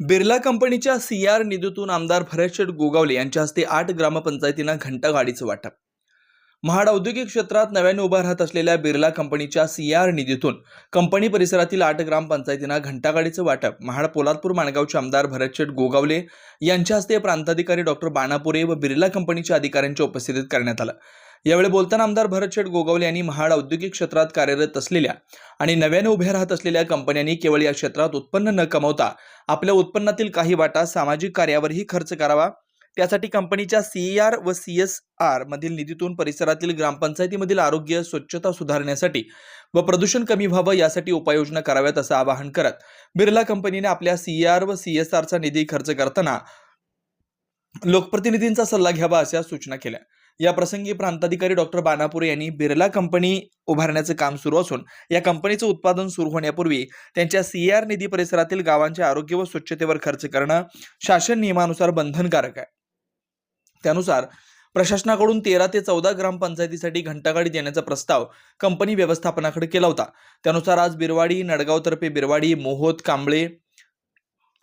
बिर्ला कंपनीच्या C R निधीतून आमदार भरतशेठ गोगावले यांच्या हस्ते आठ ग्रामपंचायतींना घंटागाडीचं वाटप. महाड औद्योगिक क्षेत्रात नव्याने उभा राहत असलेल्या बिर्ला कंपनीच्या सी आर निधीतून कंपनी परिसरातील आठ ग्रामपंचायतींना घंटागाडीचं वाटप. महाड पोलादपूर माणगावचे आमदार भरतशेठ गोगावले यांच्या हस्ते प्रांताधिकारी डॉक्टर बाणापुरे व बिर्ला कंपनीच्या अधिकाऱ्यांच्या उपस्थितीत करण्यात आलं. यावेळी बोलताना आमदार भरतशेठ गोगावले यांनी महाड औद्योगिक क्षेत्रात कार्यरत असलेल्या आणि नव्याने उभ्या राहत असलेल्या कंपन्यांनी केवळ या क्षेत्रात उत्पन्न न कमवता आपल्या उत्पन्नातील काही वाटा सामाजिक कार्यावरही खर्च करावा. त्यासाठी कंपनीच्या सी आर व सी एस आर मधील निधीतून परिसरातील ग्रामपंचायतीमधील आरोग्य स्वच्छता सुधारण्यासाठी व प्रदूषण कमी व्हावं यासाठी उपाययोजना कराव्यात असं आवाहन करत बिर्ला कंपनीने आपल्या सी आर व सी एस आरचा निधी खर्च करताना लोकप्रतिनिधींचा सल्ला घ्यावा अशा सूचना केल्या. या प्रसंगी प्रांताधिकारी डॉक्टर बानापुरे यांनी बिर्ला कंपनी उभारण्याचं काम सुरू असून या कंपनीचं उत्पादन सुरू होण्यापूर्वी त्यांच्या सी आर निधी परिसरातील गावांच्या आरोग्य व स्वच्छतेवर खर्च करणं शासन नियमानुसार बंधनकारक आहे. त्यानुसार प्रशासनाकडून तेरा ते चौदा ग्रामपंचायतीसाठी घंटागाडी देण्याचा प्रस्ताव कंपनी व्यवस्थापनाकडे केला होता. त्यानुसार आज बिरवाडी नडगावतर्फे बिरवाडी मोहोत कांबळे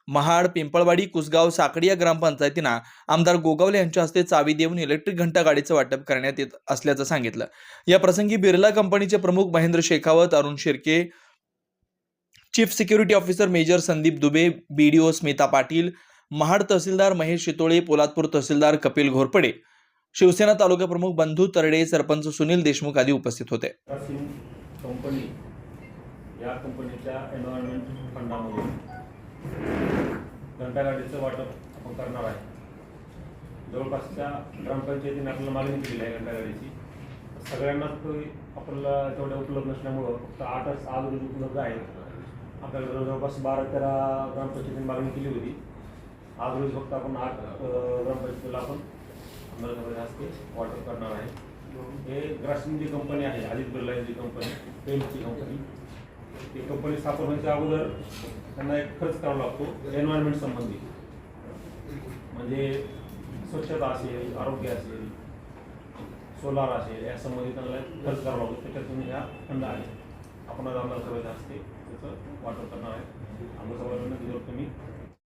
महाड पिंपळवाडी कुसगाव साकडी या ग्रामपंचायतींना आमदार गोगावले यांच्या हस्ते चावी देऊन इलेक्ट्रिक घंटा गाडीचं वाटप करण्यात येत असल्याचं सांगितलं. या प्रसंगी बिर्ला कंपनीचे प्रमुख Mahendra Shekhawat Arun Shirke chief security officer major Sandeep Dubey BDO Smita Patil Mahad tehsildar Mahesh Shitole Poladpur tehsildar Kapil Ghorpade Shiv Sena taluka प्रमुख बंधू तरडे सरपंच सुनील देशमुख आदी उपस्थित होते. कंपनी या कंपनीच्या एन्व्हायरमेंट फंडामध्ये घंटागाडीचं वाटप आपण करणार आहे. जवळपासच्या ग्रामपंचायतीने आपल्याला मागणी केलेली आहे घंटागाडीची सगळ्यांनाच तो आपल्याला तेवढ्या उपलब्ध नसल्यामुळं फक्त आठच आज रोज उपलब्ध आहे आपल्याला जवळपास बारा तेरा ग्रामपंचायतीने मागणी केली होती. आज रोज फक्त आपण आठ ग्रामपंचायतीला आपण अंमलबजावणी हस्ते वाटप करणार आहे. हे ग्रासिम जी कंपनी आहे आदित्य बिर्ला यांची कंपनी पेंटची कंपनी ती कंपनी स्थापन होण्याच्या अगोदर त्यांना एक खर्च करावा लागतो एन्व्हायरमेंट संबंधी. म्हणजे स्वच्छता असेल आरोग्य असेल सोलार असेल या संबंधी त्यांना एक खर्च करावा लागतो. त्याच्यातून ह्या फंड आहे आपण आमदार सभेत असते त्याचं वाटप करणार आहे. आमदार सभेला दिलं तुम्ही